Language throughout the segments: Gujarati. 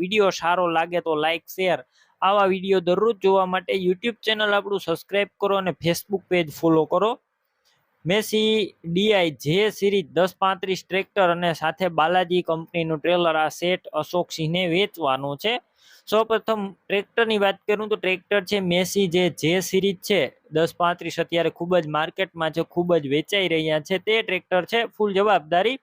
વીડિયો સારો લાગે તો લાઇક શેર આવા વીડિયો દરરોજ જોવા માટે યુટ્યુબ ચેનલ આપણું સબસ્ક્રાઈબ કરો અને ફેસબુક પેજ ફોલો કરો. મેસી, ડીઆઈ, જે સિરીઝ દસ પાંત્રીસ ટ્રેક્ટર અને સાથે બાલાજી કંપનીનું ટ્રેલર આ સેટ અશોક સિંહને વેચવાનું છે. સૌપ્રથમ ટ્રેક્ટરની વાત કરું તો ટ્રેક્ટર છે મેસી જે જે સિરીઝ છે દસ પાંત્રીસ અત્યારે ખૂબ જ માર્કેટમાં છે, ખૂબ જ વેચાઈ રહ્યા છે. તે ટ્રેક્ટર છે ફૂલ જવાબદારી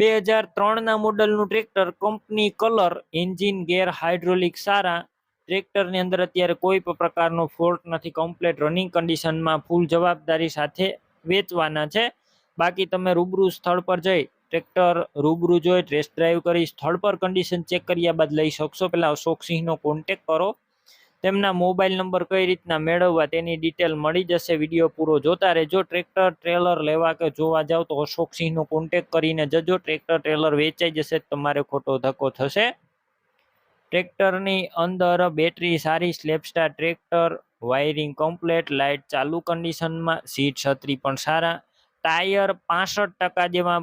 બે હજાર ત્રણના મોડલનું tractor company colour, engine, gear hydraulic સારા. ટ્રેક્ટરની અંદર અત્યારે કોઈ પણ પ્રકારનો ફોલ્ટ નથી, કમ્પ્લેટ રનિંગ કન્ડિશનમાં ફૂલ જવાબદારી સાથે વેચવાના છે. બાકી તમે રૂબરૂ સ્થળ પર જઈ, ટ્રેક્ટર રૂબરૂ જોઈ, ટેસ્ટ ડ્રાઈવ કરી, સ્થળ પર કન્ડિશન ચેક કર્યા બાદ લઈ શકશો. પહેલાં અશોકસિંહનો કોન્ટેક કરો. તેમના મોબાઈલ નંબર કઈ રીતના મેળવવા તેની ડિટેલ મળી જશે વીડિયો પૂરો જોતા રહેજો. ટ્રેક્ટર ટ્રેલર લેવા કે જોવા જાવ તો અશોક સિંહનો કોન્ટેક કરીને જજો. ટ્રેક્ટર ટ્રેલર વેચાઈ જશે તમારે ખોટો ધક્કો થશે. ટ્રેક્ટરની અંદર બેટરી સારી self start tractor wiring complete light ચાલુ કન્ડિશનમાં સીટ છત્રી પણ સારા. ટાયર પાસઠ ટકા જેવા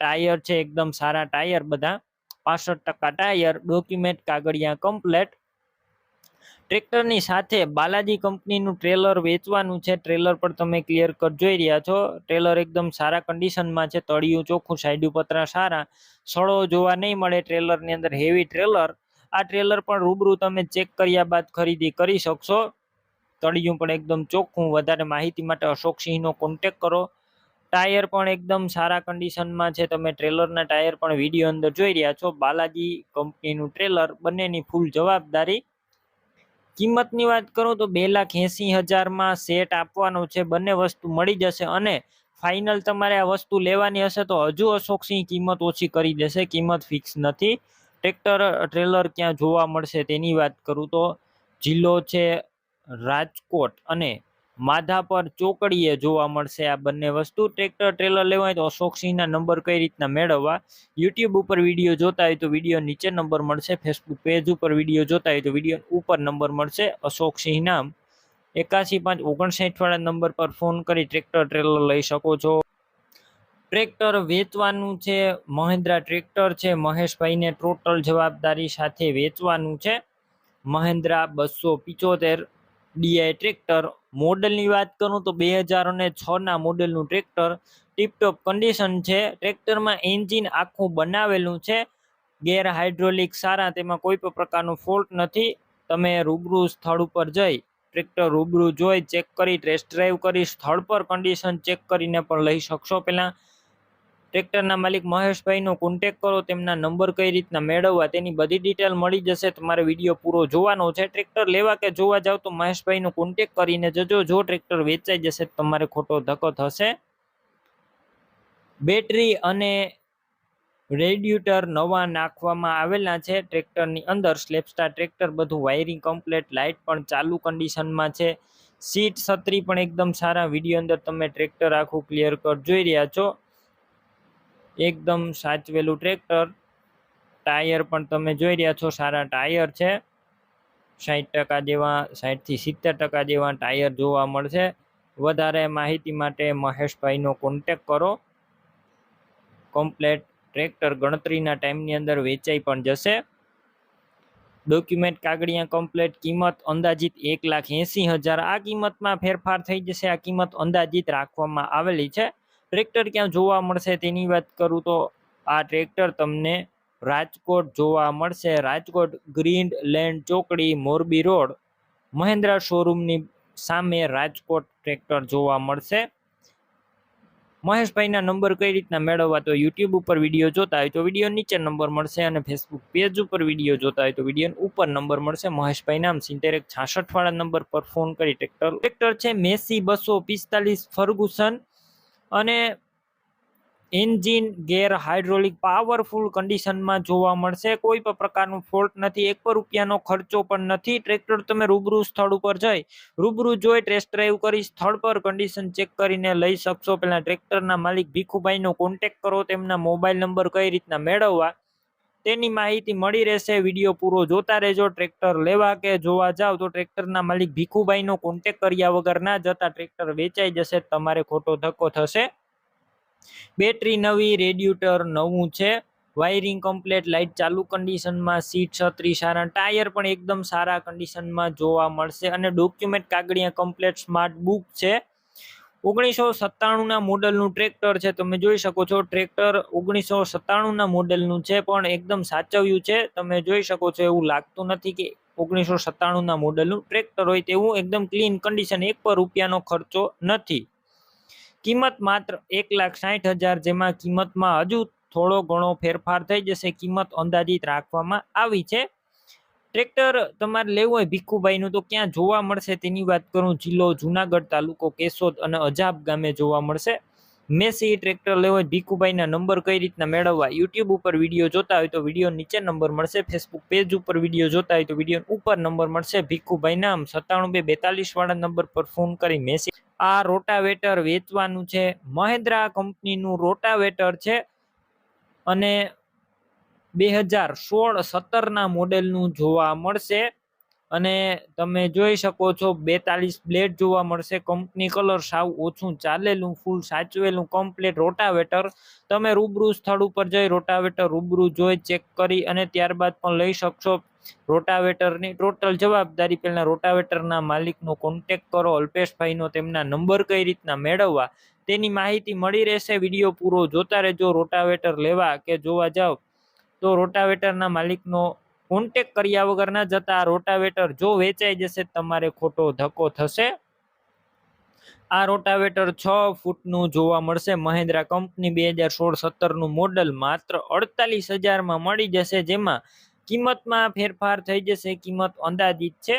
ટાયર છે, એકદમ સારા ટાયર બધા. પાસઠ ટકા ટાયર ડોક્યુમેન્ટ કાગળિયા કમ્પ્લેટ ટ્રેક્ટરની સાથે બાલાજી કંપનીનું ટ્રેલર વેચવાનું છે. ટ્રેલર પર તમે ક્લિયર કટ જોઈ રહ્યા છો. ટ્રેલર એકદમ સારા કન્ડિશનમાં છે. તળિયું ચોખ્ખું, સાઈડ પતરા સારા. સળો જોવા નહીં મળે ટ્રેલરની અંદર. Heavy trailer. આ ટ્રેલર પણ રૂબરૂ તમે ચેક કર્યા બાદ ખરીદી કરી શકશો. તળિયું પણ એકદમ ચોખ્ખું. વધારે માહિતી માટે અશોક સિંહનો કોન્ટેક કરો. ટાયર પણ એકદમ સારા કન્ડિશનમાં છે. તમે ટ્રેલરના ટાયર પણ વીડિયો અંદર જોઈ રહ્યા છો. બાલાજી કંપનીનું ટ્રેલર બંનેની ફૂલ જવાબદારી કિંમતની વાત કરું તો બે લાખ એંસી હજારમાં સેટ આપવાનો છે, બંને વસ્તુ મળી જશે અને ફાઇનલ તમારે આ વસ્તુ લેવાની હશે તો હજુ અશોક સિંહ કિંમત ઓછી કરી દેશે, કિંમત ફિક્સ નથી. ટ્રેક્ટર, ટ્રેલર ક્યાં જોવા મળશે તેની વાત કરું તો જિલ્લો છે રાજકોટ અને માધાપર ચોકડીએ જોવા મળશે. આ બંને વસ્તુ ટ્રેક્ટર, ટ્રેલર લેવા હોય તો અશોક સિંહના નંબર કઈ રીતના મેળવવા? યુટ્યુબ ઉપર વીડિયો જોતા હોય તો વીડિયો નીચે નંબર મળશે. ફેસબુક પેજ ઉપર વીડિયો જોતા હોય તો વીડિયો ઉપર નંબર મળશે. અશોક સિંહના એકાસી પાંચ ઓગણસાઠ વાળા નંબર પર ફોન કરી ટ્રેક્ટર, ટ્રેલર લઈ શકો છો. ટ્રેક્ટર વેચવાનું છે. મહેન્દ્રા ટ્રેક્ટર છે. મહેશભાઈને ટોટલ જવાબદારી સાથે વેચવાનું છે. મહેન્દ્રા બસો પિચોતેર ડીઆઈ ટ્રેક્ટર મોડલની વાત કરું તો બે હજાર અને છના મોડલનું ટ્રેક્ટર ટીપટોપ કન્ડિશન છે. ટ્રેક્ટરમાં એન્જિન આખું બનાવેલું છે. ગેર હાઇડ્રોલિક સારા તેમાં કોઈ પણ પ્રકારનો ફોલ્ટ નથી. તમે રૂબરૂ સ્થળ ઉપર જઈ ટ્રેક્ટર રૂબરૂ જોઈ ચેક કરી ટેસ્ટ ડ્રાઈવ કરી, સ્થળ પર કન્ડિશન ચેક કરીને પણ લઈ શકશો. પહેલાં ટ્રેક્ટરના માલિક મહેશભાઈનો કોન્ટેક કરો, તેમના નંબર કઈ રીતના મેળવવા, તેની બધી ડિટેલ મળી જશે. તમારે વીડિયો પૂરો જોવાનો છે. ટ્રેક્ટર લેવા કે જોવા જાવ તો મહેશભાઈનો કોન્ટેક કરીને જજો. જો ટ્રેક્ટર વેચાઈ જશે તમારે ખોટો ધક્કો થશે. બેટરી અને રેડ્યુટર નવા નાખવામાં આવેલા છે. ટ્રેક્ટરની અંદર સ્લેપસ્ટાર ટ્રેક્ટર બધું વાયરિંગ કમ્પ્લેટ લાઇટ પણ ચાલુ કન્ડિશનમાં છે. સીટ છત્રી પણ એકદમ સારા. વીડિયો અંદર તમે ટ્રેક્ટર આખું ક્લિયર કટ જોઈ રહ્યા છો. એકદમ સાચવેલું ટ્રેક્ટર. ટાયર પણ તમે જોઈ રહ્યા છો, સારા ટાયર છે. સાઠ ટકા જેવા સાઠથી સિત્તેર ટકા જેવા ટાયર જોવા મળશે. વધારે માહિતી માટે મહેશભાઈનો કોન્ટેક કરો. કમ્પ્લેટ ટ્રેક્ટર ગણતરીના ટાઈમની અંદર વેચાઈ પણ જશે. ડોક્યુમેન્ટ કાગળિયા કમ્પ્લેટ કિંમત અંદાજિત એક લાખ એંસી હજાર. આ કિંમતમાં ફેરફાર થઈ જશે. આ કિંમત અંદાજિત રાખવામાં આવેલી છે. ટ્રેક્ટર ક્યાં જોવા મળશે તેની વાત કરું તો આ ટ્રેક્ટર તમને રાજકોટ જોવા મળશે. રાજકોટ ગ્રીન લેન્ડ ચોકડી મોરબી રોડ મહેન્દ્રા શોરૂમની સામે રાજકોટ ટ્રેક્ટર જોવા મળશે. મહેશભાઈના નંબર કઈ રીતના મેળવવા તો યુટ્યુબ ઉપર વીડિયો જોતા હોય તો વીડિયો નીચે નંબર મળશે અને ફેસબુક પેજ ઉપર વીડિયો જોતા હોય તો વીડિયો ઉપર નંબર મળશે. મહેશભાઈ નામ સિત્તેર એક છાસઠ વાળા નંબર પર ફોન કરી ટ્રેક્ટર ટ્રેક્ટર છે મેસી બસો પિસ્તાલીસ ફર્ગુસન અને એન્જિન ગેર હાઇડ્રોલિક પાવરફુલ કન્ડિશનમાં જોવા મળશે. કોઈ પણ પ્રકારનું ફોલ્ટ નથી. એક પણ રૂપિયાનો ખર્ચો પણ નથી. ટ્રેક્ટર તમે રૂબરૂ સ્થળ ઉપર જઈ રૂબરૂ જોઈ ટેસ્ટ ડ્રાઈવ કરી સ્થળ પર કન્ડિશન ચેક કરીને લઈ શકશો. પહેલાં ટ્રેક્ટરના માલિક ભીખુભાઈનો કોન્ટેક કરો. તેમના મોબાઈલ નંબર કઈ રીતના મેળવવા તેની માહિતી મળી રહેશે. વીડિયો પૂરો જોતા રહેજો. ટ્રેક્ટર લેવા કે જોવા જાવ તો ટ્રેક્ટરના માલિક ભીખુભાઈનો કોન્ટેક કર્યા વગર ના જતા ટ્રેક્ટર વેચાઈ જશે. તમારે ખોટો ધક્કો થશે. બેટરી નવી, રેડ્યુટર નવું છે. વાયરિંગ કમ્પ્લેટ લાઇટ ચાલુ કન્ડિશનમાં, સીટ છત્રી સારા ટાયર પણ એકદમ સારા કન્ડિશનમાં જોવા મળશે. અને ડોક્યુમેન્ટ કાગળિયા કમ્પ્લેટ, સ્માર્ટ બુક છે. ઓગણીસો સત્તાણુંના મોડલનું ટ્રેક્ટર છે, તમે જોઈ શકો છો. ટ્રેક્ટર ઓગણીસો સત્તાણુંના મોડલનું છે, પણ એકદમ સાચવ્યું છે. તમે જોઈ શકો છો, એવું લાગતું નથી કે ઓગણીસો સત્તાણુંના મોડલનું ટ્રેક્ટર હોય તેવું એકદમ ક્લીન કન્ડિશન, એક પર રૂપિયાનો ખર્ચો નથી. કિંમત માત્ર એક લાખ સાઠ હજાર જેમાં કિંમતમાં હજુ થોડો ઘણો ફેરફાર થઈ જશે. કિંમત અંદાજિત રાખવામાં આવી છે. ટ્રેક્ટર તમારે લેવું હોય ભીખુભાઈનું, તો ક્યાં જોવા મળશે તેની વાત કરું. જિલ્લો જુનાગઢ તાલુકો કેશોદ અને અજાબ ગામે જોવા મળશે. મેસી ટ્રેક્ટર લેવો હોય ભીખુભાઈના નંબર કઈ રીતના મેળવવા? યુટ્યુબ ઉપર વીડિયો જોતા હોય તો વીડિયો નીચે નંબર મળશે. ફેસબુક પેજ ઉપર વીડિયો જોતા હોય તો વીડિયો ઉપર નંબર મળશે. ભીખુભાઈ નામ સત્તાણું બે બેતાલીસ વાળા નંબર પર ફોન કરી મેસી. આ રોટાવેટર વેચવાનું છે. મહેન્દ્રા કંપનીનું રોટાવેટર છે. અને બે હજાર સોળ સત્તરના મોડેલનું જોવા મળશે અને તમે જોઈ શકો છો બેતાલીસ બ્લેડ જોવા મળશે. કંપની કલર સાવ ઓછું ચાલેલું, ફૂલ સાચવેલું, કમ્પ્લેટ રોટાવેટર. તમે રૂબરૂ સ્થળ ઉપર જઈ રોટાવેટર રૂબરૂ જોઈ, ચેક કરી અને ત્યારબાદ પણ લઈ શકશો. રોટાવેટરની ટોટલ જવાબદારી પહેલાં રોટાવેટરના માલિકનો કોન્ટેક કરો, અલ્પેશભાઈનો તેમના નંબર કઈ રીતના મેળવવા. તેની માહિતી મળી રહેશે. વીડિયો પૂરો જોતા રહેજો. રોટાવેટર લેવા કે જોવા જાઓ તો રોટાવેટરના માલિકનો કોન્ટેક કર્યા વગર જતા રોટાવેટર જો વેચાઈ જશે, તમારે ખોટો ધક્કો થશે. આ રોટાવેટર છ ફૂટનું જોવા મળશે. મહેન્દ્રા કંપની બે હજાર સોળ સત્તરનું મોડલ માત્ર અડતાલીસ હજારમાં મળી જશે, જેમાં કિંમતમાં ફેરફાર થઈ જશે. કિંમત અંદાજિત છે.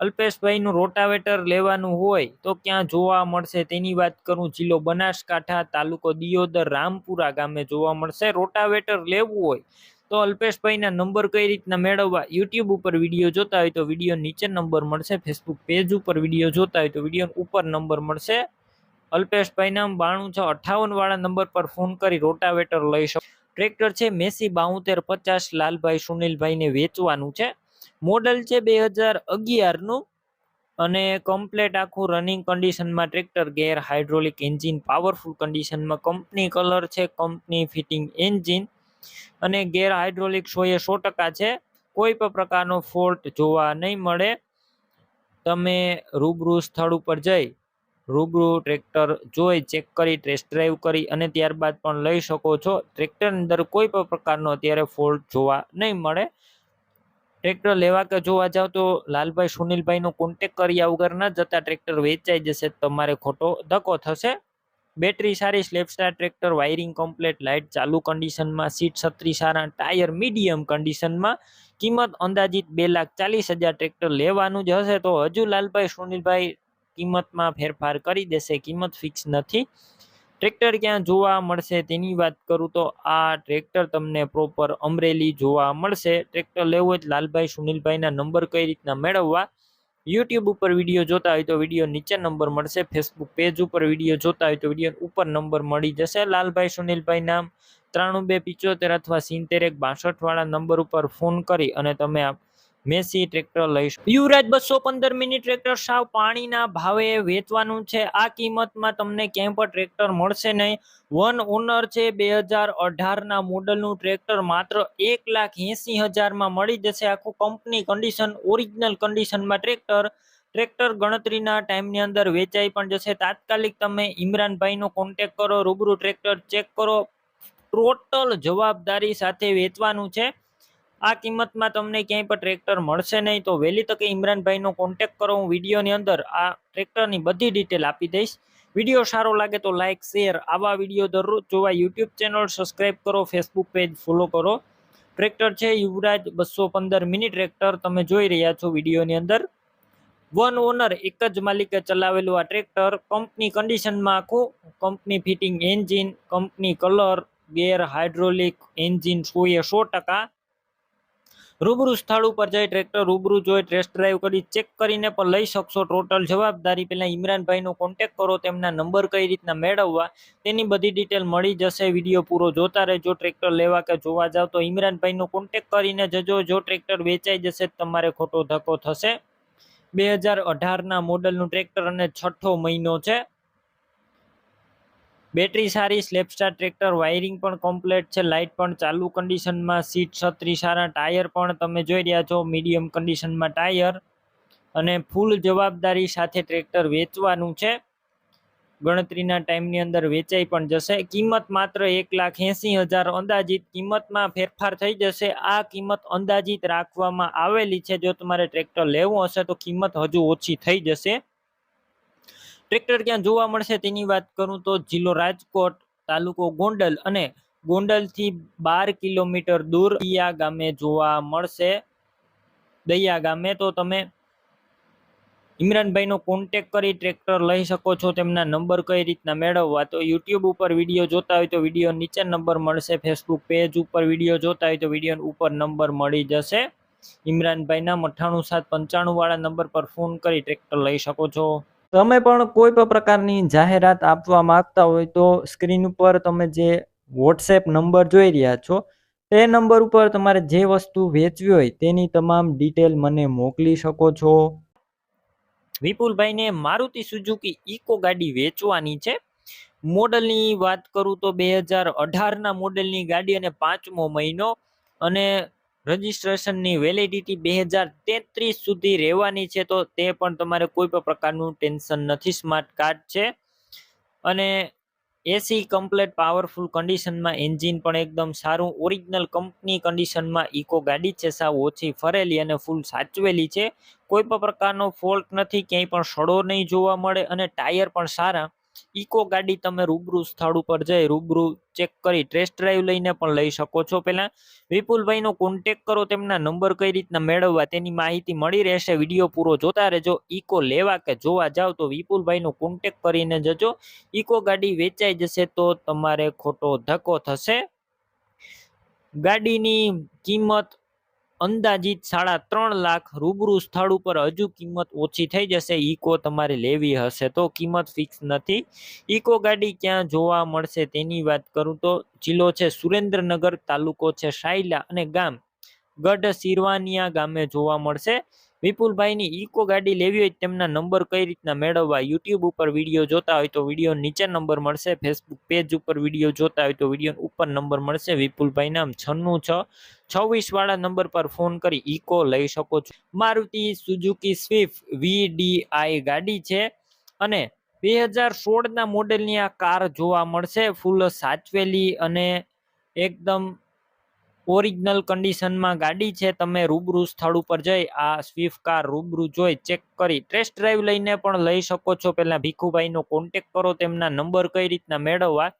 અલ્પેશભાઈનું રોટાવેટર લેવાનું હોય તો ક્યાં જોવા મળશે? તેની વાત કરું. જિલ્લો બનાસકાંઠા તાલુકો દિયોદર રામપુરા ગામે જોવા મળશે. રોટાવેટર લેવું હોય તો અલ્પેશભાઈના નંબર કઈ રીતના મેળવવા? યુટ્યુબ ઉપર વીડિયો જોતા હોય તો વીડિયો નીચે નંબર મળશે. ફેસબુક પેજ ઉપર વીડિયો જોતા હોય તો વીડિયો ઉપર નંબર મળશે. અલ્પેશભાઈના બાણું છ અઠાવન વાળા નંબર પર ફોન કરી રોટાવેટર લઈ શકો. ટ્રેક્ટર છે મેસી બાઉતેર પચાસ, લાલભાઈ સુનિલભાઈને વેચવાનું છે. મોડલ છે બે હજાર અગિયારનું અને કમ્પ્લેટ આખું રનિંગ કન્ડિશનમાં tractor gear hydraulic engine powerful કન્ડિશનમાં કંપની કલર છે કંપની ફિટિંગ એન્જિન અને ગેર હાઇડ્રોલિક સો એ સો ટકા છે. કોઈ પણ પ્રકારનો ફોલ્ટ જોવા નહીં મળે. તમે રૂબરૂ સ્થળ ઉપર જઈ, રૂબરૂ ટ્રેક્ટર જોઈ, ચેક કરી, ટેસ્ટ ડ્રાઈવ કરી અને ત્યારબાદ પણ લઈ શકો છો. ટ્રેક્ટર અંદર કોઈ પણ પ્રકારનો અત્યારે ફોલ્ટ જોવા નહીં મળે. ટ્રેક્ટર લેવા કે જોવા જાવ તો લાલભાઈ સુનિલભાઈનો કોન્ટેક કર્યા વગર ન જતા ટ્રેક્ટર વેચાઈ જશે. તમારે ખોટો ધક્કો થશે. બેટરી સારી સ્લેપસ્ટાર ટ્રેક્ટર, વાયરિંગ કમ્પ્લેટ, લાઇટ, ચાલુ કન્ડિશનમાં સીટ છત્રી સારા, ટાયર મીડિયમ કન્ડિશનમાં કિંમત અંદાજિત બે લાખ ચાલીસ હજાર ટ્રેક્ટર લેવાનું જ હશે. તો હજુ લાલભાઈ સુનિલભાઈ કિંમતમાં ફેરફાર કરી દેશે, કિંમત ફિક્સ નથી. ટ્રેક્ટર ક્યાં જોવા મળશે તેની વાત કરું તો આ ટ્રેક્ટર તમને પ્રોપર અમરેલી જોવા મળશે. ટ્રેક્ટર લેવું હોય લાલભાઈ સુનિલભાઈના નંબર કઈ રીતના મેળવવા? યુટ્યુબ ઉપર વીડિયો જોતા હોય તો વીડિયો નીચે નંબર મળશે ફેસબુક પેજ ઉપર વીડિયો જોતા હોય તો વીડિયો ઉપર નંબર મળી જશે. લાલભાઈ, સુનિલભાઈ નામ, ત્રાણું બે પિચોતેર અથવા સિત્તેર એક બાસઠવાળા નંબર ઉપર ફોન કરી અને તમે મેસી ટ્રેક્ટર લઈશ. યુવરાજ બસો પંદર મિની ટ્રેક્ટર સાવ પાણીના ભાવે વેચવાનું છે. આ કિંમતમાં તમને ક્યાંય પણ ટ્રેક્ટર મળશે નહીં. વન ઓનર છે બે હજાર અઢારના મોડલનું ટ્રેક્ટર માત્ર એક લાખ એંસી હજારમાં મળી જશે. આખું કંપની કન્ડિશન ઓરિજિનલ કન્ડિશનમાં ટ્રેક્ટર ટ્રેક્ટર ગણતરીના ટાઈમની અંદર વેચાઈ પણ જશે. તાત્કાલિક તમે ઇમરાનભાઈનો કોન્ટેક કરો, રૂબરૂ ટ્રેક્ટર ચેક કરો. ટોટલ જવાબદારી સાથે વેચવાનું છે. આ કિંમતમાં તમને ક્યાંય પણ ટ્રેક્ટર મળશે નહીં, તો વહેલી તકે ઇમરાનભાઈનો કોન્ટેક કરો. હું વિડીયોની અંદર આ ટ્રેક્ટરની બધી ડિટેલ આપી દઈશ. વીડિયો સારો લાગે તો લાઇક શેર આવા વીડિયો દરરોજ જોવા યુટ્યુબ ચેનલ સબસ્ક્રાઈબ કરો ફેસબુક પેજ ફોલો કરો. ટ્રેક્ટર છે, યુવરાજ બસો પંદર મિની ટ્રેક્ટર તમે જોઈ રહ્યા છો વિડીયોની અંદર. વન ઓનર એક જ માલિકે ચલાવેલું આ ટ્રેક્ટર. કંપની કન્ડિશનમાં આખું. Company fitting engine company colour gear hydraulic engine સો એ સો ટકા. રૂબરૂ સ્થળ ઉપર જઈ ટ્રેક્ટર રૂબરૂ જોઈ ટેસ્ટ ડ્રાઈવ કરી ચેક કરીને પણ લઈ શકશો. ટોટલ જવાબદારી પહેલાં ઇમરાનભાઈનો કોન્ટેક કરો, તેમના નંબર કઈ રીતના મેળવવા, તેની બધી ડિટેલ મળી જશે. વીડિયો પૂરો જોતા રહેજો ટ્રેક્ટર લેવા કે જોવા જાવ તો ઇમરાનભાઈનો કોન્ટેક કરીને જજો. જો ટ્રેક્ટર વેચાઈ જશે તમારે ખોટો ધક્કો થશે. બે હજાર અઢારના મોડલનું ટ્રેક્ટર અને છઠ્ઠો મહિનો છે. બેટરી સારી, સ્લેપસ્ટાર ટ્રેક્ટર, વાયરિંગ પણ કમ્પ્લીટ છે, લાઇટ પણ ચાલુ કન્ડિશનમાં સીટ છત્રી સારા, ટાયર પણ તમે જોઈ રહ્યા છો મીડિયમ કન્ડિશનમાં ટાયર. અને ફૂલ જવાબદારી સાથે ટ્રેક્ટર વેચવાનું છે. ગણતરીના ટાઈમની અંદર વેચાઈ પણ જશે. કિંમત માત્ર એક લાખ એંસી હજાર અંદાજિત કિંમતમાં ફેરફાર થઈ જશે. આ કિંમત અંદાજિત રાખવામાં આવેલી છે. જો તમારે ટ્રેક્ટર લેવું હશે તો કિંમત હજુ ઓછી થઈ જશે. ટ્રેક્ટર ક્યાં જોવા મળશે તેની વાત કરું તો જિલ્લો રાજકોટ, તાલુકો ગોંડલ અને ગોંડલથી બાર કિલોમીટર દૂર દૈયા ગામે જોવા મળશે. દૈયા ગામે તો તમે ઇમરાનભાઈનો કોન્ટેક કરી ટ્રેક્ટર લઈ શકો છો, તેમના નંબર કઈ રીતના મેળવવા તો યુટ્યુબ ઉપર વીડિયો જોતા હોય તો વીડિયો નીચે નંબર મળશે ફેસબુક પેજ ઉપર વીડિયો જોતા હોય તો વીડિયો ઉપર નંબર મળી જશે. ઇમરાનભાઈના અઠ્ઠાણું સાત પંચાણું વાળા નંબર પર ફોન કરી ટ્રેક્ટર લઈ શકો છો. તમે પણ કોઈ પણ પ્રકારની જાહેરાત આપવા માંગતા હોય તો સ્ક્રીન ઉપર તમે જે વોટ્સએપ નંબર જોઈ રહ્યા છો, તે નંબર ઉપર તમારે જે વસ્તુ વેચવી હોય તેની તમામ ડિટેલ મને મોકલી શકો છો. વિપુલભાઈને મારુતિ સુઝુકી ઇકો ગાડી વેચવાની છે. મોડલની વાત કરું તો બે હજાર અઢારના મોડલની ગાડી અને પાંચમો મહિનો અને રજિસ્ટ્રેશનની વેલિડિટી બે હજાર તેત્રીસ સુધી રહેવાની છે, તો તે પણ તમારે કોઈ પણ પ્રકારનું ટેન્શન નથી. સ્માર્ટ કાર્ડ છે. અને એસી કમ્પ્લેટ પાવરફુલ કન્ડિશનમાં એન્જિન પણ એકદમ સારું. ઓરિજિનલ કંપની કન્ડિશનમાં ઇકો ગાડી છે, સાવ ઓછી ફરેલી અને ફૂલ સાચવેલી છે. કોઈ પણ પ્રકારનો ફોલ્ટ નથી, ક્યાંય પણ સડો નહીં જોવા મળે અને ટાયર પણ સારા. ઇકો ગાડી તમે રૂબરૂ સ્થળ ઉપર જઈ રૂબરૂ ચેક કરી ટેસ્ટ ડ્રાઈવ લઈને પણ લઈ શકો છો. પહેલાં વિપુલભાઈનો કોન્ટેક કરો, તેમના નંબર કઈ રીતના મેળવવા તેની માહિતી મળી રહેશે. વીડિયો પૂરો જોતા રહેજો, ઇકો લેવા કે જોવા જાવ તો વિપુલભાઈનો કોન્ટેક કરીને જજો. ઇકો ગાડી વેચાઈ જશે તો તમારે ખોટો ધક્કો થશે. ગાડીની કિંમત અંદાજિત સાડા ત્રણ લાખ રૂબરૂ સ્થળ ઉપર હજુ કિંમત ઓછી થઈ જશે. ઇકો તમારે લેવી હશે તો કિંમત ફિક્સ નથી. ઇકો ગાડી ક્યાં જોવા મળશે તેની વાત કરું તો જિલ્લો છે સુરેન્દ્રનગર, તાલુકો છે સાયલા અને ગામ ગઢ સિરવાનિયા ગામે જોવા મળશે. વિપુલભાઈની ઇકો ગાડી લેવી હોય તેમના નંબર કઈ રીતના મેળવવા? યુટ્યુબ ઉપર વીડિયો જોતા હોય તો વીડિયો નીચે નંબર મળશે. ફેસબુક પેજ ઉપર વીડિયો જોતા હોય તો વીડિયો ઉપર નંબર મળશે. વિપુલભાઈ નામ છન્નું છ. છવ્વીસ વાળા નંબર પર ફોન કરી ઇકો લઈ શકો છો. મારુતિ સુઝુકી સ્વિફ્ટ વીડીઆઈ ગાડી છે અને બે હજાર સોળના મોડેલની આ કાર જોવા મળશે. ફૂલ સાચવેલી અને એકદમ ઓરિજિનલ કન્ડિશનમાં ગાડી છે, તમે રૂબરૂ સ્થળ ઉપર જઈ આ સ્વિફ્ટ કાર રૂબરૂ જોઈ ચેક કરી. ટેસ્ટ ડ્રાઈવ લઈને પણ લઈ શકો છો. પહેલાં ભીખુભાઈનો કોન્ટેક કરો, તેમના નંબર કઈ રીતના મેળવવા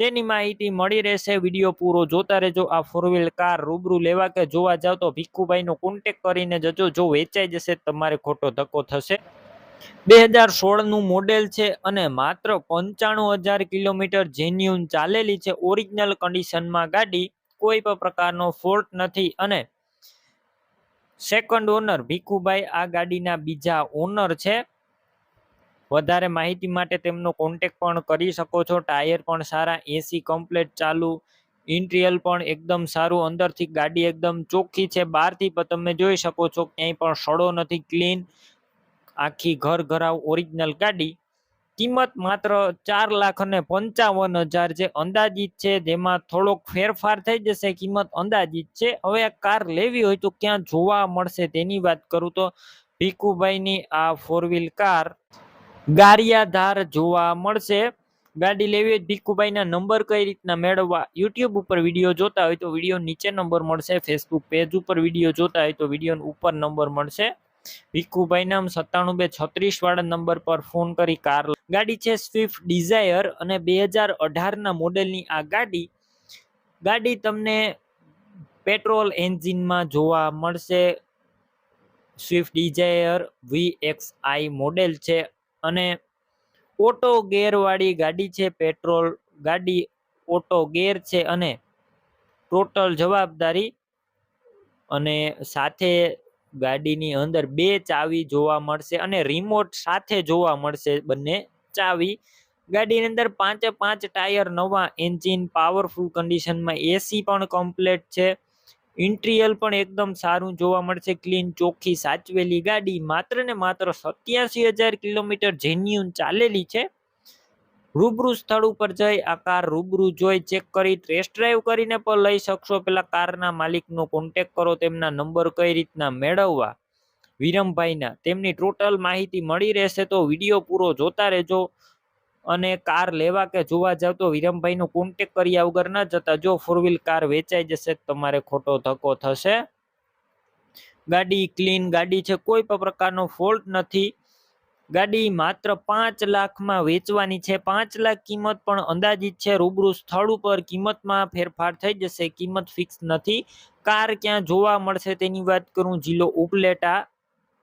તેની માહિતી મળી રહેશે. વીડિયો પૂરો જોતા રહેજો. આ ફોર વ્હીલ કાર રૂબરૂ લેવા કે જોવા જાવ તો ભીખુભાઈનો કોન્ટેક કરીને જજો. જો વેચાઈ જશે તમારે ખોટો ધક્કો થશે. બે હજાર સોળનું મોડેલ છે અને માત્ર પંચાણું હજાર કિલોમીટર જેન્યુન ચાલેલી છે. ઓરિજિનલ કન્ડિશનમાં ગાડી કોઈ પણ પ્રકારનો ફોલ્ટ નથી. અને સેકન્ડ ઓનર ભીખુભાઈ આ ગાડીના બીજા ઓનર છે. વધારે માહિતી માટે તેમનો કોન્ટેક પણ કરી શકો છો. ટાયર પણ સારા એસી કમ્પ્લેટ ચાલુ ઇન્ટિરિયલ પણ એકદમ સારું, અંદરથી ગાડી એકદમ ચોખ્ખી છે. બહારથી પણ તમે જોઈ શકો છો, ક્યાંય પણ સડો નથી ક્લીન આખી ઘર ઘરાવ ઓરિજિનલ ગાડી. કિંમત માત્ર ચાર લાખ અને પંચાવન હજાર જે અંદાજિત છે, જેમાં થોડોક ફેરફાર થઈ જશે. કિંમત અંદાજિત છે. હવે આ કાર લેવી હોય તો ક્યાં જોવા મળશે તેની વાત કરું તો ભીખુભાઈની આ ફોર વ્હીલ કાર ગારિયાધાર જોવા મળશે. ગાડી લેવી હોય ભીખુભાઈના નંબર કઈ રીતના મેળવવા યુટ્યુબ ઉપર વીડિયો જોતા હોય તો વીડિયો નીચે નંબર મળશે. ફેસબુક પેજ ઉપર વીડિયો જોતા હોય તો વીડિયો ઉપર નંબર મળશે. ભીખુભાઈ નામ સત્તાણું બે છત્રીસ વાળા નંબર પર ફોન કરી કાર ગાડી છે સ્વિફ્ટ ડિઝાયર અને બે હજાર અઢારના મોડેલની આ ગાડી ગાડી તમને પેટ્રોલ એન્જિનમાં જોવા મળશે. Swift Dzire V X I model છે અને ઓટો ગેરવાળી ગાડી છે પેટ્રોલ. ગાડી ઓટો ગેર છે અને ટોટલ જવાબદારી અને સાથે ગાડીની અંદર બે ચાવી જોવા મળશે અને રિમોટ સાથે જોવા મળશે બંને ચાવી. ગાડીની અંદર પાંચે પાંચ ટાયર, નવા એન્જિન પાવરફુલ કન્ડિશનમાં એસી પણ કમ્પ્લેટ છે. ઇન્ટિરિયલ પણ એકદમ સારું જોવા મળશે ક્લીન ચોખ્ખી, સાચવેલી ગાડી. માત્ર ને માત્ર સત્યાસી હજાર કિલોમીટર જેન્યુન ચાલેલી છે. રૂબરૂ સ્થળ ઉપર જઈ આ કાર રૂબરૂ જોઈ ચેક કરી ટેસ્ટ ડ્રાઈવ કરીને પણ લઈ શકશો. પેલા કારના માલિકનો કોન્ટેક કરો, તેમના નંબર કઈ રીતના મેળવવા? વિરમભાઈના, તેમની ટોટલ માહિતી મળી રહેશે તો વીડિયો પૂરો જોતા રહેજો અને કાર લેવા કે જોવા જાવ તો વિરમભાઈનો કોન્ટેક કર્યા વગર ન જતા. જો ફોર વ્હીલ કાર વેચાઈ જશે તમારે ખોટો ધક્કો થશે. ગાડી ક્લીન ગાડી છે, કોઈ પણ પ્રકારનો ફોલ્ટ નથી. ગાડી માત્ર પાંચ લાખમાં વેચવાની છે. પાંચ લાખ કિંમત પણ અંદાજિત છે. રૂબરૂ સ્થળ ઉપર કિંમતમાં ફેરફાર થઈ જશે. કિંમત ફિક્સ નથી. કાર ક્યાં જોવા મળશે તેની વાત કરું. જિલ્લો ઉપલેટા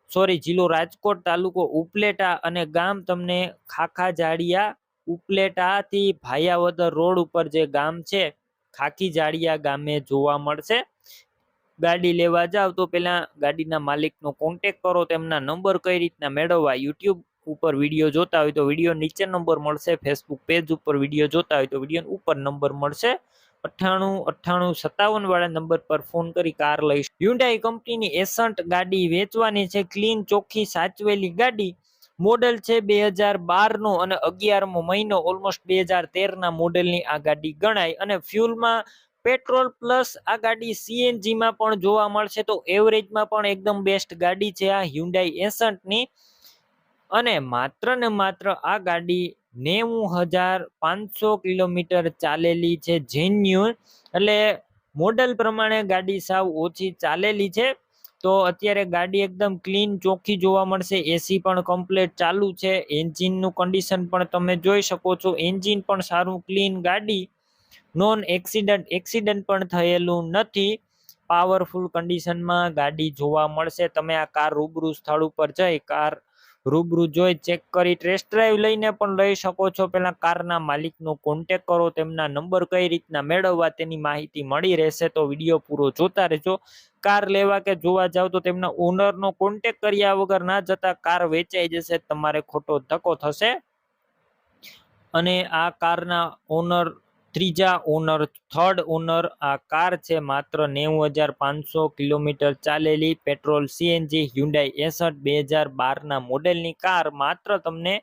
સોરી જિલ્લો રાજકોટ તાલુકો ઉપલેટા અને ગામ તમને ખાખા જાડિયા ઉપલેટાથી ભાયાવદર રોડ ઉપર જે ગામ છે ખાખી જાડિયા ગામે જોવા મળશે. ગાડી લેવા જાવ તો પહેલાં ગાડીના માલિકનો કોન્ટેક કરો, તેમના નંબર કઈ રીતના મેળવવા યુટ્યુબ ઉપર વીડિયો જોતા હોય તો વીડિયો નીચે નંબર મળશે ફેસબુક પેજ ઉપર વીડિયો જોતા હોય તો વીડિયો ઉપર નંબર મળશે. અઠ્ઠાણું અઠ્ઠાણું સત્તાવન વાળા નંબર પર ફોન કરી કાર લઈશ. હ્યુન્ડાઈ કંપનીની એસન્ટ ગાડી વેચવાની છે ક્લીન ચોખ્ખી, સાચવેલી ગાડી. મોડલ છે બે હજાર બારનો અને અગિયારમો મહિનો ઓલમોસ્ટ બે હજાર તેરના મોડેલની આ ગાડી ગણાય અને ફ્યુલમાં પેટ્રોલ પ્લસ આ ગાડી સીએનજીમાં પણ જોવા મળશે તો એવરેજમાં પણ એકદમ બેસ્ટ ગાડી છે આ હ્યુન્ડાઈ એસન્ટની અને માત્ર ને માત્ર આ ગાડી નેવું હજાર પાંચસો કિલોમીટર ચાલેલી છે જેન્યુન એટલે મોડલ પ્રમાણે ગાડી સાવ ઓછી ચાલેલી છે. તો અત્યારે ગાડી એકદમ ક્લીન ચોખ્ખી જોવા મળશે. એસી પણ કમ્પ્લેટ ચાલુ છે. એન્જિનનું કન્ડિશન પણ તમે જોઈ શકો છો. એન્જિન પણ સારું ક્લીન ગાડી. નોન એક્સિડન્ટ એક્સિડન્ટ પણ થયેલું નથી. પાવરફુલ કન્ડિશનમાં ગાડી જોવા મળશે. તમે આ કાર રૂબરૂ સ્થળ ઉપર જઈ કાર રૂબરૂ જોઈ ચેક કરી ટેસ્ટ ડ્રાઈવ લઈને પણ લઈ શકો છો. પહેલા કારના માલિકનો કોન્ટેક કરો, તેમના નંબર કઈ રીતના મેળવવા તેની માહિતી મળી રહેશે તો વીડિયો પૂરો જોતા રહેજો. કાર લેવા કે જોવા જાવ તો તેમના ઓનરનો કોન્ટેક કર્યા વગર ના જતા કાર વેચાઈ જશે, તમારે ખોટો ધક્કો થશે. અને આ કારના ઓનર ત્રીજા ઓનર થર્ડ ઓનર આ કાર છે, માત્ર નેવું હજાર પાંચસો કિલોમીટર ચાલેલી પેટ્રોલ સીએનજી હ્યુન્ડાઈ એસઠ બે હજાર બારના મોડેલની કાર. માત્ર તમને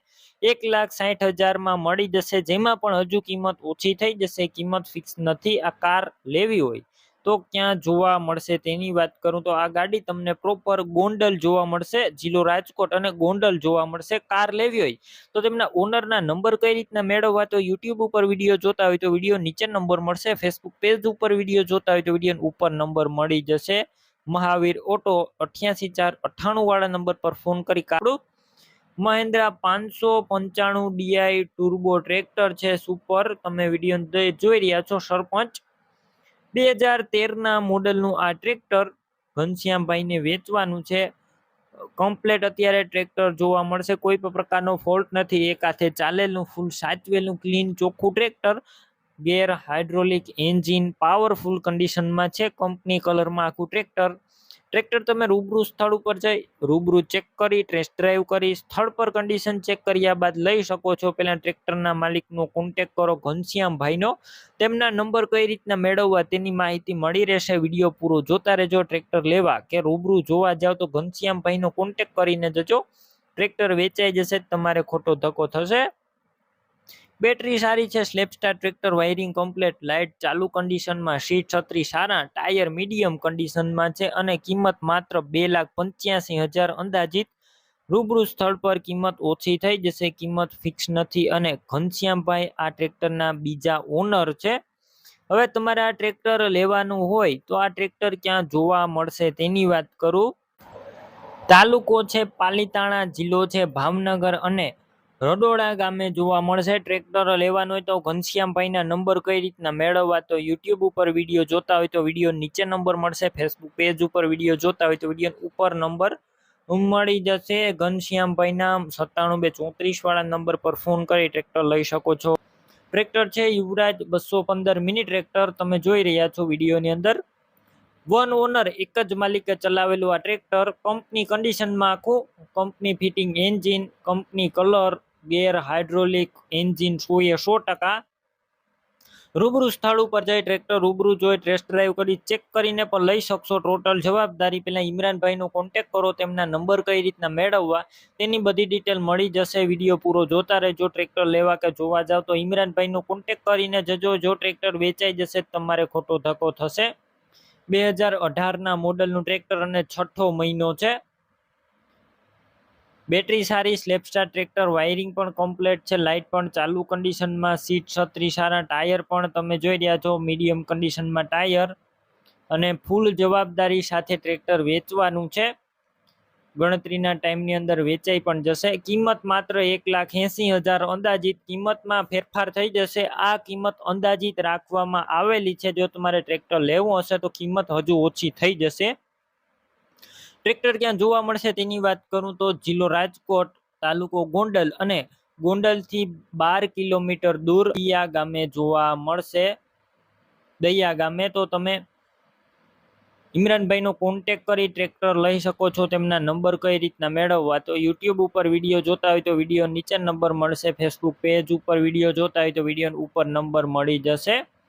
એક લાખ સાઠ હજારમાં મળી જશે, જેમાં પણ હજુ કિંમત ઓછી થઈ જશે. કિંમત ફિક્સ નથી આ કાર લેવી હોય. તો ક્યાં જોવા મળશે તેની વાત કરું તો આ ગાડી તમને પ્રોપર ગોંડલ જોવા મળશે, જિલ્લો રાજકોટ અને ગોંડલ જોવા મળશે, કાર લેવી હોય તો તેમના ઓનરના નંબર કઈ રીતના મેળવવા તો યુટ્યુબ ઉપર વીડિયો જોતા હોય તો વીડિયો નીચે નંબર મળશે ફેસબુક પેજ ઉપર વીડિયો જોતા હોય તો વીડિયો ઉપર નંબર મળી જશે. મહાવીર ઓટો અઠ્યાસી ચાર અઠ્ઠાણું વાળા નંબર પર ફોન કરી કાઢું. મહેન્દ્રા પાંચસો પંચાણું ડીઆઈ ટુર્બો ટ્રેક્ટર છે સુપર તમે વીડિયો જોઈ રહ્યા છો, સરપંચ. બે હજાર તેરના મોડલનું આ ટ્રેક્ટર ઘનશ્યામભાઈને વેચવાનું છે. કમ્પ્લેટ અત્યારે ટ્રેક્ટર જોવા મળશે. કોઈ પણ પ્રકારનો ફોલ્ટ નથી. એક હાથે ચાલેલું, ફૂલ સાચવેલું, ક્લીન, ચોખ્ખું tractor. Gear hydraulic engine, powerful કન્ડિશનમાં છે. કંપની કલરમાં આખું ટ્રેક્ટર. ટ્રેક્ટર તમે રૂબરૂ સ્થળ ઉપર જઈ, રૂબરૂ ચેક કરી ટેસ્ટ ડ્રાઈવ કરી, સ્થળ પર કન્ડિશન ચેક કર્યા બાદ લઈ શકો છો. પહેલાં ટ્રેક્ટરના માલિકનો કોન્ટેક કરો, ઘનશ્યામભાઈનો. તેમના નંબર કઈ રીતના મેળવવા તેની માહિતી મળી રહેશે. વીડિયો પૂરો જોતા રહેજો. ટ્રેક્ટર લેવા કે રૂબરૂ જોવા જાઓ તો ઘનશ્યામભાઈનો કોન્ટેક કરીને જજો. ટ્રેક્ટર વેચાઈ જશે, તમારે ખોટો ધક્કો થશે. બેટરી સારી છે self starter tractor wiring complete light ચાલુ કન્ડિશનમાં સીટ છત્રી સારા ટાયર મીડિયમ કન્ડિશનમાં છે અને કિંમત માત્ર બે લાખ પંચ્યાસી હજાર અંદાજિત. રૂબરૂ સ્થળ પર કિંમત ઓછી થઈ જશે, કિંમત ફિક્સ નથી અને ઘનશ્યામભાઈ આ ટ્રેક્ટરના બીજા ઓનર છે. હવે તમારે આ ટ્રેક્ટર લેવાનું હોય તો આ ટ્રેક્ટર ક્યાં જોવા મળશે તેની વાત કરું. તાલુકો છે, પાલીતાણા, જિલ્લો છે, ભાવનગર અને રડોડા ગામે જોવા મળશે. ટ્રેક્ટર લેવાનું હોય તો ઘનશ્યામભાઈના નંબર કઈ રીતના મેળવવા તો યુટ્યુબ ઉપર વીડિયો જોતા હોય તો વીડિયો નીચે નંબર મળશે. ફેસબુક પેજ ઉપર વીડિયો જોતા હોય તો વીડિયો ઉપર નંબર મળી જશે. ઘનશ્યામભાઈના સત્તાણું બે ચોત્રીસ વાળા નંબર પર ફોન કરી ટ્રેક્ટર લઈ શકો છો. ટ્રેક્ટર છે યુવરાજ બસો પંદર મિની ટ્રેક્ટર તમે જોઈ રહ્યા છો વિડીયોની અંદર. વન ઓનર એક જ માલિકે ચલાવેલું આ ટ્રેક્ટર. કંપની કન્ડિશનમાં આખું. Company fitting engine company colour gear hydraulic engine સો એ સો ટકા રૂબરૂ સ્થળ ઉપર જઈ ટ્રેક્ટર રૂબરૂ જોઈ ટેસ્ટ ડ્રાઈવ કરી ચેક કરીને પણ લઈ શકશો. ટોટલ જવાબદારી પેલા ઇમરાનભાઈનો કોન્ટેક કરો, તેમના નંબર કઈ રીતના મેળવવા, તેની બધી ડિટેલ મળી જશે. વીડિયો પૂરો જોતા રહેજો ટ્રેક્ટર લેવા કે જોવા જાવ તો ઇમરાનભાઈનો કોન્ટેક કરીને જજો. જો ટ્રેક્ટર વેચાઈ જશે તમારે ખોટો ધક્કો થશે. બે હજાર અઢારના મોડલનું ટ્રેક્ટર અને છઠ્ઠો મહિનો છે. બેટરી સારી, સ્લેપસ્ટાર ટ્રેક્ટર, વાયરિંગ પણ કમ્પ્લીટ છે, લાઇટ પણ ચાલુ કન્ડિશનમાં સીટ છત્રી સારા, ટાયર પણ તમે જોઈ રહ્યા છો મીડિયમ કન્ડિશનમાં ટાયર અને ફૂલ જવાબદારી સાથે ટ્રેક્ટર વેચવાનું છે. ગણતરીના ટાઈમની અંદર વેચાઈ પણ જશે. કિંમત માત્ર એક લાખ એંસી હજાર અંદાજિત કિંમતમાં ફેરફાર થઈ જશે. આ કિંમત અંદાજિત રાખવામાં આવેલી છે. જો તમારે ટ્રેક્ટર લેવું હશે તો કિંમત હજુ ઓછી થઈ જશે. ટ્રેક્ટર ક્યાં જોવા મળશે તેની વાત કરું તો જિલ્લો રાજકોટ, તાલુકો ગોંડલ અને ગોંડલથી બાર કિલોમીટર દૂર દૈયા ગામે જોવા મળશે. દૈયા ગામે તો તમે ઇમરાનભાઈનો કોન્ટેક કરી ટ્રેક્ટર લઈ શકો છો, તેમના નંબર કઈ રીતના મેળવવા તો યુટ્યુબ ઉપર વીડિયો જોતા હોય તો વીડિયો નીચે નંબર મળશે ફેસબુક પેજ ઉપર વીડિયો જોતા હોય તો વીડિયો ઉપર નંબર મળી જશે.